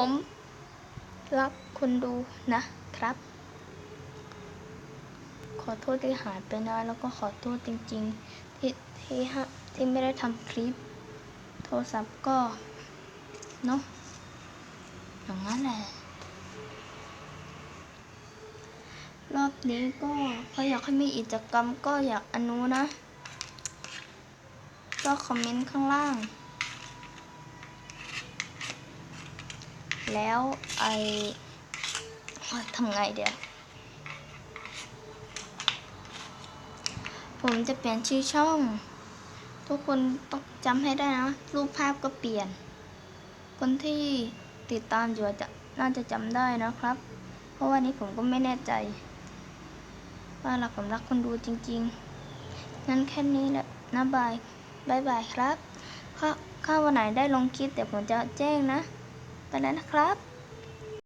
ผมรักคุณดูนะครับ ขอโทษที่หายไปนานแล้วก็ขอโทษจริง ๆ ที่ที่ฮะที่ไม่ได้ทำคลิป โทรศัพท์ก็เนาะอย่างนั้นแหละ รอบนี้ก็ถ้าอยากให้มีกิจกรรมก็อยากอนุนะ ก็คอมเมนต์ข้างล่าง แล้วไอทำไงเดี๋ยว ผมจะเปลี่ยนชื่อช่อง ทุกคนต้องจำให้ได้นะ รูปภาพก็เปลี่ยน คนที่ติดตามอยู่จะน่าจะจำได้นะครับ เพราะว่านี้ผมก็ไม่แน่ใจ ว่าเราผมรักคนดูจริงๆงั้นแค่นี้แหละนะบายบายบายครับถ้าถ้าวันไหนได้ลงคลิปเดี๋ยวผมจะแจ้งนะ ไปแล้วนะครับ